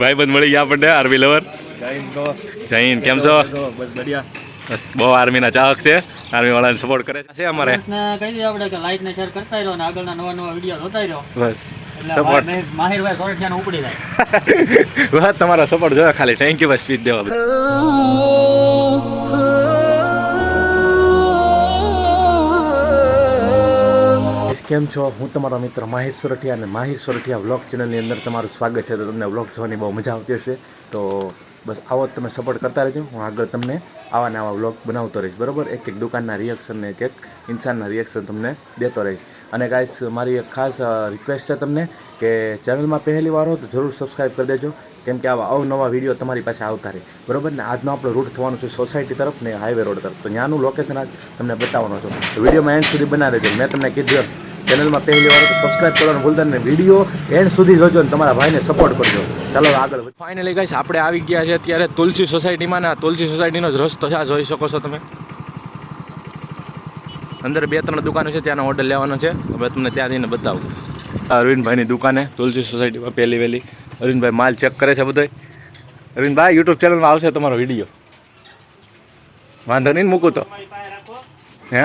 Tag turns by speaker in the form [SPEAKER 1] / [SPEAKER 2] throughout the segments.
[SPEAKER 1] ભાઈ બંધ મળી ગયા આપણને આર્મી લવર જૈન કેમ છો?
[SPEAKER 2] બસ બઢિયા.
[SPEAKER 1] બસ બહુ આર્મીના ચાહક છે. આર્મી વાળાને સપોર્ટ કરે છે અમારે.
[SPEAKER 3] ને કહી દઈએ આપણે કે લાઈક ને શેર કરતા રહ્યો ને આગળના નવા નવા વીડિયો જોતા રહ્યો.
[SPEAKER 1] બસ સપોર્ટ
[SPEAKER 3] ભાઈ માહિરભાઈ સોરઠિયાને ઉપડી જાય.
[SPEAKER 1] વાત તમારો સપોર્ટ જોયો ખાલી. થેન્ક યુ બસ સ્પીચ દેવા કેમ છો? હું તમારો મિત્ર માહિર સોરઠિયા અને માહિર સોરઠિયા વ્લોગ ચેનલની અંદર તમારું સ્વાગત છે. તો તમને વ્લોગ જોવાની બહુ મજા આવતી હશે. તો બસ આવો તમે સપોર્ટ કરતા રહેજો. હું આગળ તમને આવા ને આવા વ્લોગ બનાવતો રહીશ. બરાબર? એક એક દુકાનના રિએક્શન ને એક એક ઇન્સાનના રિએક્શન તમને દેતો રહીશ. અને ગાઈસ મારી એક ખાસ રિક્વેસ્ટ છે તમને કે ચેનલમાં પહેલી વાર હો તો જરૂર સબસ્ક્રાઈબ કરી દેજો. કેમ કે આવા અવનવા વીડિયો તમારી પાસે આવતા રહે. બરાબર? ને આજનો આપણો રૂટ થવાનો છે સોસાયટી તરફ ને હાઈવે રોડ તરફ. તો ત્યાંનું લોકેશન આજ તમને બતાવવાનો છું. વિડીયોમાં એન્ડ સુધી બનાવી દેજો. મેં તમને કીધું ચેનલમાં પહેલી વાર તો સબસ્ક્રાઇબ કરવાનું ભૂલતા ને વીડિયો એન્ડ સુધી જોજો ને તમારા ભાઈને સપોર્ટ કરજો. ચાલો આગળ ફાઇનલી ગાઈસ આપણે આવી ગયા છે અત્યારે તુલસી સોસાયટીમાં ને તુલસી સોસાયટીનો જ રસ્તો છે. આ જોઈ શકો છો તમે. અંદર બે ત્રણ દુકાનો છે ત્યાંનો ઓર્ડર લેવાનો છે. હવે તમને ત્યાં જઈને બતાવું. અરવિંદભાઈની દુકાને તુલસી સોસાયટીમાં પહેલી વહેલી. અરવિંદભાઈ માલ ચેક કરે છે બધો અરવિંદભાઈ યુટ્યુબ ચેનલમાં આવશે તમારો વીડિયો વાંધો નહીં મૂકું તો. હે?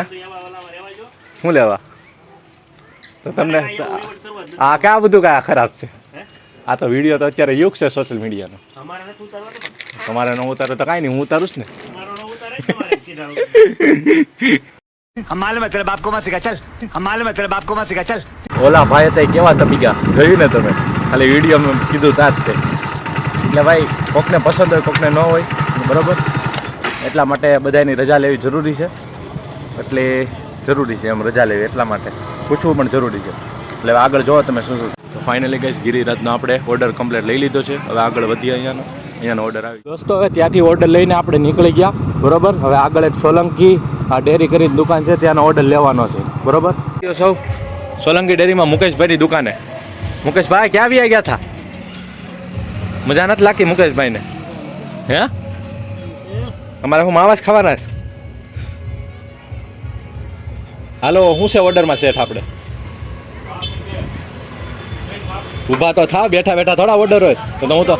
[SPEAKER 1] શું લેવા? તો તમને આ ક્યાં બધું. કાંઈ ખરાબ છે? આ તો વીડિયો તો અત્યારે યુગ છે સોશિયલ મીડિયાનો તમારે ન ઉતારો તો કાંઈ નહીં હું ઉતારું જ ને.
[SPEAKER 4] હમ માલુમ હે તેરા બાપ કો માં સિખા ચલ હમ માલુમ હે
[SPEAKER 1] ઓલા ભાઈ હતા કેવા તપી જોયું ને તમે? ખાલી વીડિયો કીધું તાજ તે. એટલે ભાઈ કોકને પસંદ હોય કોકને ન હોય બરાબર? એટલા માટે બધાની રજા લેવી જરૂરી છે. એટલે જરૂરી છે એમ રજા લેવી એટલા માટે. પૂછવું પણ જરૂરી છે. એટલે હવે આગળ જોવો તમે શું શું. ફાઇનલી કહીશ ગિરિરાજનો આપણે ઓર્ડર કમ્પ્લીટ લઈ લીધો છે. હવે આગળ વધીએ અહીંયાનો. અહીંયાનો ઓર્ડર આવી દોસ્તો હવે ત્યાંથી ઓર્ડર લઈને આપણે નીકળી ગયા. બરોબર? હવે આગળ એક સોલંકી આ ડેરી કરીને દુકાન છે ત્યાંનો ઓર્ડર લેવાનો છે. બરોબર? સૌ? સોલંકી ડેરીમાં મુકેશભાઈની દુકાને. મુકેશભાઈ ક્યાં આવી ગયા હતા મજા નથી લાગી મુકેશભાઈને? હે? અમારે હું માવાસ ખાવાના છે? હાલો શું છે ઓર્ડરમાં શેઠ આપણે? ઊભા તો થા, બેઠા બેઠા થોડા ઓર્ડર હોય. તો હું તો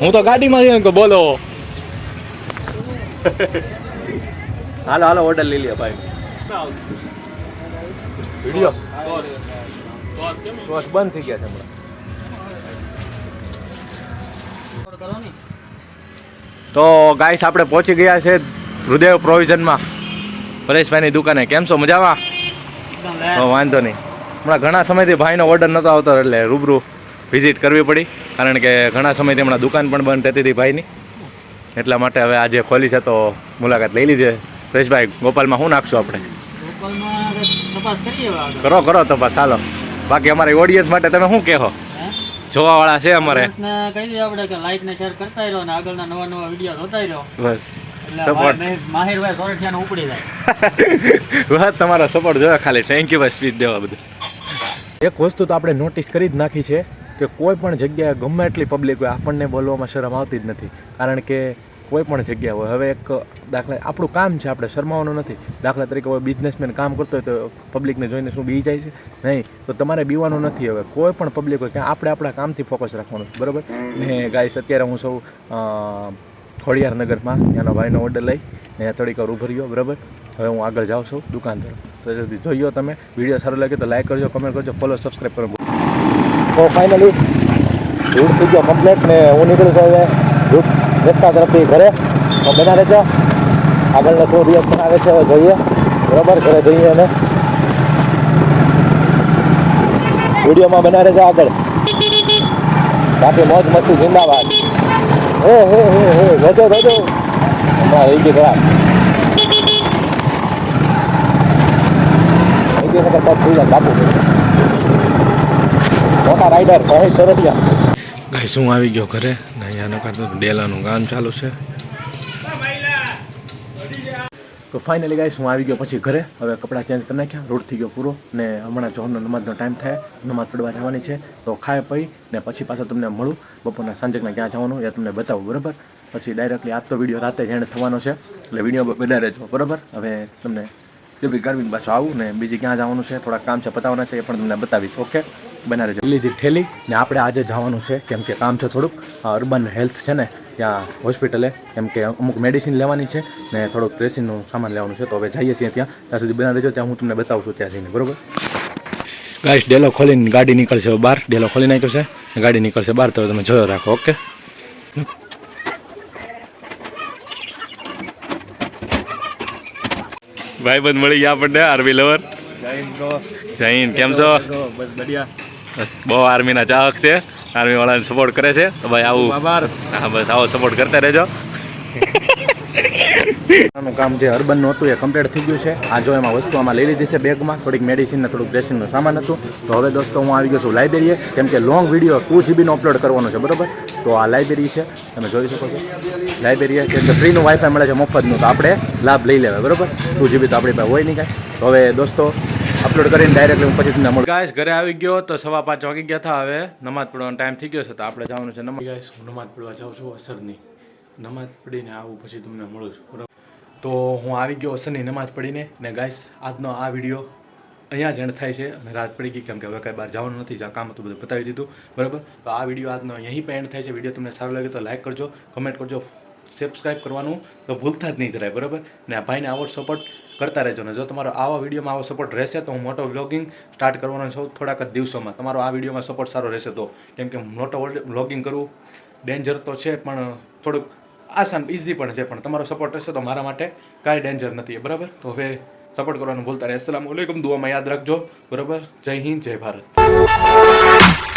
[SPEAKER 1] હું તો ગાડીમાં કે બોલો. હાલો હાલો ઓર્ડર લઈ લે ભાઈ. વીડિયો. બંધ થઈ ગયા છે તો ગાઈસ, આપણે પહોંચી ગયા છે હૃદય પ્રોવિઝનમાં. પરેશભાઈની દુકાને. કેમ છો? મજામાં? હો, વાંધો નહીં. હમણાં ઘણા સમયથી ભાઈનો ઓર્ડર નહોતો આવતો એટલે રૂબરૂ વિઝિટ કરવી પડી. કારણ કે ઘણા સમયથી હમણાં દુકાન પણ બંધ થતી હતી ભાઈની. એટલા માટે હવે આજે ખોલી છે તો મુલાકાત લઈ લીધી પરેશભાઈ ગોપાલમાં શું નાખશું આપણે. કરો કરો તપાસ ચાલો બાકી અમારી ઓડિયન્સ માટે તમે શું કહો
[SPEAKER 3] જોવા
[SPEAKER 1] જોવાવાળા છે અમારે.
[SPEAKER 3] કહી દઈએ આપણે કે લાઈક ને શેર કરતા રહ્યો અને આગળના નવા નવા વીડિયો જોતા રહ્યો
[SPEAKER 1] બસ. સપોર્ટ
[SPEAKER 3] ભાઈ માહિરભાઈ સોરઠિયાને ઉપડી જાય.
[SPEAKER 1] બસ તમારો સપોર્ટ જોયો ખાલી. થેન્ક યુ ભાઈ સ્પીચ દેવા બધું એક વસ્તુ તો આપણે નોટિસ કરી જ નાખી છે કે કોઈ પણ જગ્યાએ ગમે એટલી પબ્લિક હોય આપણને બોલવામાં શરમ આવતી જ નથી. કારણ કે કોઈ પણ જગ્યા હોય હવે એક દાખલા આપણું કામ છે આપણે શરમાવાનું નથી. દાખલા તરીકે કોઈ બિઝનેસમેન કામ કરતો હોય તો પબ્લિકને જોઈને શું બી જાય છે? નહીં. તો તમારે બીવાનું નથી હવે. કોઈ પણ પબ્લિક હોય કે આપણે આપણા કામથી ફોકસ રાખવાનું છે. બરાબર? ને ગાઈસ અત્યારે હું સૌ ખોડિયાર નગરમાં ત્યાંના ભાઈનો ઓર્ડર લઈ ને થોડીક વાર ઊભો રહ્યો, બરાબર? હવે હું આગળ જાઉં છું દુકાન તરફ. તો જોઈયો તમે. વીડિયો સારો લાગે તો લાઈક કરજો કમેન્ટ કરજો ફોલો સબસ્ક્રાઈબ કરો. તો ફાઇનલી રૂટ થઈ ગયો કમ્પ્લેટ ને હું નીકળું છું હવે રૂટ રસ્તા તરફથી ઘરે. તો બના રહેજો. આગળનો શું રિએક્શન આવે છે, હવે જોઈએ. બરાબર? ઘરે જઈએ અને વિડીયોમાં બના રહેજો આગળ. બાકી મોજ મસ્તી, જિંદાબાદ. હે હે હે હે જોજો જોજો આવી ગયો ખરાબ રહી ગઈ નકર પગ થઈ જાય બાપુ. મોટા રાઈડર કહે સરટિયા ગાઈસ, હું આવી ગયો ઘરે. ને અહીંયાનો કાંતો ડેલાનું કામ ચાલુ છે. તો ફાઇનલી ગાઈસ હું આવી ગયો પછી ઘરે. હવે કપડાં ચેન્જ કરી નાખ્યા રોડ થઈ ગયો પૂરો ને હમણાં જોહરનો નમાજનો ટાઈમ થાય નમાજ પડવા જવાની છે. તો ખાય, પી ને પછી પાછા તમને મળું. બપોરના સાંજકના ક્યાં જવાનું એ તમને બતાવું, બરાબર? પછી ડાયરેક્ટલી આજ તો વીડિયો રાતે જેણે થવાનો છે. એટલે વીડિયો બધા રહેજો બરાબર? હવે તમને જે બી ગરમી પાછું આવું ને બીજી ક્યાં જવાનું છે થોડા કામ છે પતાવવાના છે, એ પણ તમને બતાવીશ, ઓકે? બનાવે છે લીધી ઠેલી ને આપણે આજે જવાનું છે, કેમ કે કામ છે થોડુંક. અર્બન હેલ્થ છે ને ત્યાં હોસ્પિટલે કેમ કે અમુક મેડિસિન લેવાની છે ને થોડુંક ડ્રેસિંગનું સામાન લેવાનું છે તો હવે જઈએ છીએ ત્યાં. ત્યાં સુધી બના દેજો ત્યાં હું તમને બતાવું છું ત્યાં જઈને બરોબર? ગાઈસ ડેલો ખોલીને ગાડી નીકળશે બહાર. ડેલો ખોલી નાખ્યો છે. ગાડી નીકળશે બહાર તો તમે જોયો રાખો ઓકે? ભાઈ બંધ મળી ગયા આપણને આર્મી લવર જૈન કેમ છો?
[SPEAKER 2] બસ બઢિયા.
[SPEAKER 1] બસ બહુ આર્મીના ચાહક છે. આર્મી વાળાને સપોર્ટ કરે છે. તો ભાઈ આવું.
[SPEAKER 2] આભાર.
[SPEAKER 1] હા બસ આવો સપોર્ટ કરતા રહેજો. નું કામ જે અર્બનનું હતું એ કમ્પ્લીટ થઈ ગયું છે. આ જો એમાં વસ્તુ આમાં લઈ લીધી છે બેગમાં. થોડીક મેડિસિન ને થોડુંક ડ્રેસિંગનું સામાન હતું. તો હવે દોસ્તો હું આવી ગયો છું લાઇબ્રેરીએ કેમ કે લોંગ વીડિયો ટુ જીબીનો અપલોડ કરવાનો છે બરોબર? તો આ લાઇબ્રેરી છે. તમે જોઈ શકો છો. લાઇબ્રેરી કેમ કે ફ્રીનું વાઈફાઈ મળે છે મફતનું. તો આપણે લાભ લઈ લેવાય બરોબર? ટુ જીબી તો આપણી પાસે હોય નહીં કાંઈ. તો હવે દોસ્તો અપલોડ કરીને ડાયરેક્ટલી હું પછી તમને મળું. ગાઈસ ઘરે આવી ગયો તો સવા પાંચ વાગી ગયા હતા હવે. નમાઝ પડવાનો ટાઈમ થઈ ગયો છે તો આપણે જવાનું છે નમાઝ. ગાઈસ હું નમાઝ પડવા જાઉં છું અસરની. નમાઝ પડીને આવું પછી તમને મળું છું બરાબર? તો હું આવી ગયો અસરની નમાઝ પડીને ને ગાઈસ આજનો આ વીડિયો અહીંયા જ એન્ડ થાય છે અને રાત પડી ગઈ કેમ કે હવે કાંઈ બહાર જવાનું નથી જ્યાં કામ હતું બધું બતાવી દીધું બરાબર? તો આ વીડિયો આજનો અહીં પણ એન્ડ થાય છે. વીડિયો તમને સારો લાગે તો લાઇક કરજો કમેન્ટ કરજો સબસ્ક્રાઈબ કરવાનું તો ભૂલતા જ નહીં જરાય બરાબર? ને આ ભાઈને આવો સપોર્ટ કરતા રહેજો ને જો તમારો આવા વિડીયોમાં આવો સપોર્ટ રહેશે તો હું મોટો વ્લોગિંગ સ્ટાર્ટ કરવાનો છું થોડાક જ દિવસોમાં. તમારો આ વિડીયોમાં સપોર્ટ સારો રહેશે તો. કેમ કે મોટો વ્લોગિંગ કરવું ડેન્જર તો છે પણ થોડુંક આસાન ઇઝી પણ છે. પણ તમારો સપોર્ટ રહેશે તો મારા માટે કાંઈ ડેન્જર નથી, બરાબર? તો હવે સપોર્ટ કરવાનું ભૂલતા રહે. અસલામ વાલેકુમ દુઆમાં યાદ રાખજો. બરાબર? જય હિન્દ, જય ભારત.